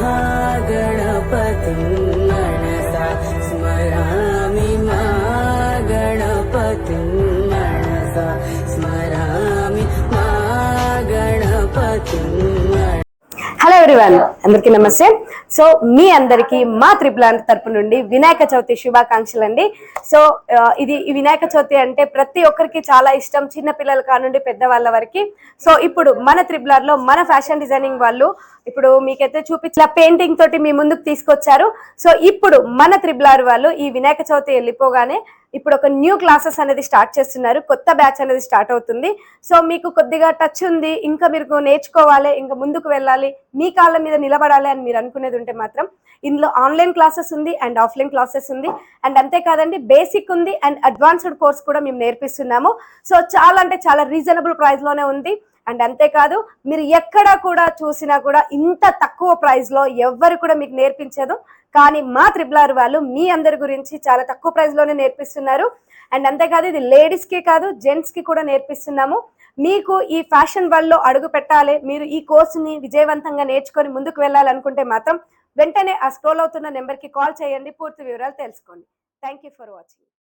हागणपतिं मनसा स्मरामि मा गणपतिं मनसा स्मरामि मा गणपतिं హలో అందరికీ నమస్తే. సో మీ అందరికీ మా త్రిపులాన్ తరపు నుండి వినాయక చవితి శుభాకాంక్షలు అండి. సో ఇది ఈ వినాయక చవితి అంటే ప్రతి ఒక్కరికి చాలా ఇష్టం చిన్న పిల్లల కానుండి పెద్దవాళ్ళ వరకు. సో ఇప్పుడు మన త్రిపులార్లో మన ఫ్యాషన్ డిజైనింగ్ వాళ్ళు ఇప్పుడు మీకైతే చూపించిన పెయింటింగ్ తోటి మీ ముందుకు తీసుకొచ్చారు. సో ఇప్పుడు మన త్రిబులార్ వాళ్ళు ఈ వినాయక చవితి వెళ్ళిపోగానే ఇప్పుడు ఒక న్యూ క్లాసెస్ అనేది స్టార్ట్ చేస్తున్నారు. కొత్త బ్యాచ్ అనేది స్టార్ట్ అవుతుంది. సో మీకు కొద్దిగా టచ్ ఉంది. ఇంకా మీరు నేర్చుకోవాలి. ఇంకా ముందుకు వెళ్ళాలి. మీ కాళ్ళ మీద నిలబడాలి అని మీరు అనుకునేది ఉంటే మాత్రం ఇందులో ఆన్లైన్ క్లాసెస్ ఉంది అండ్ ఆఫ్లైన్ క్లాసెస్ ఉంది. అండ్ అంతేకాదండి బేసిక్ ఉంది అండ్ అడ్వాన్స్డ్ కోర్స్ కూడా మేము నేర్పిస్తున్నాము. సో చాలా అంటే చాలా రీజనబుల్ ప్రైస్లోనే ఉంది. అండ్ అంతేకాదు మీరు ఎక్కడ కూడా చూసినా కూడా ఇంత తక్కువ ప్రైస్లో ఎవ్వరు కూడా మీకు నేర్పించదు. కానీ మా త్రిబులార్ వాళ్ళు మీ అందరి గురించి చాలా తక్కువ ప్రైస్లోనే నేర్పిస్తున్నారు. అండ్ అంతేకాదు ఇది లేడీస్కి కాదు జెంట్స్కి కూడా నేర్పిస్తున్నాము. మీకు ఈ ఫ్యాషన్ వరల్డ్లో అడుగు పెట్టాలి. మీరు ఈ కోర్సుని విజయవంతంగా నేర్చుకొని ముందుకు వెళ్ళాలనుకుంటే మాత్రం వెంటనే ఆ స్క్రోల్ అవుతున్న నెంబర్కి కాల్ చేయండి. పూర్తి వివరాలు తెలుసుకోండి. Thank you for watching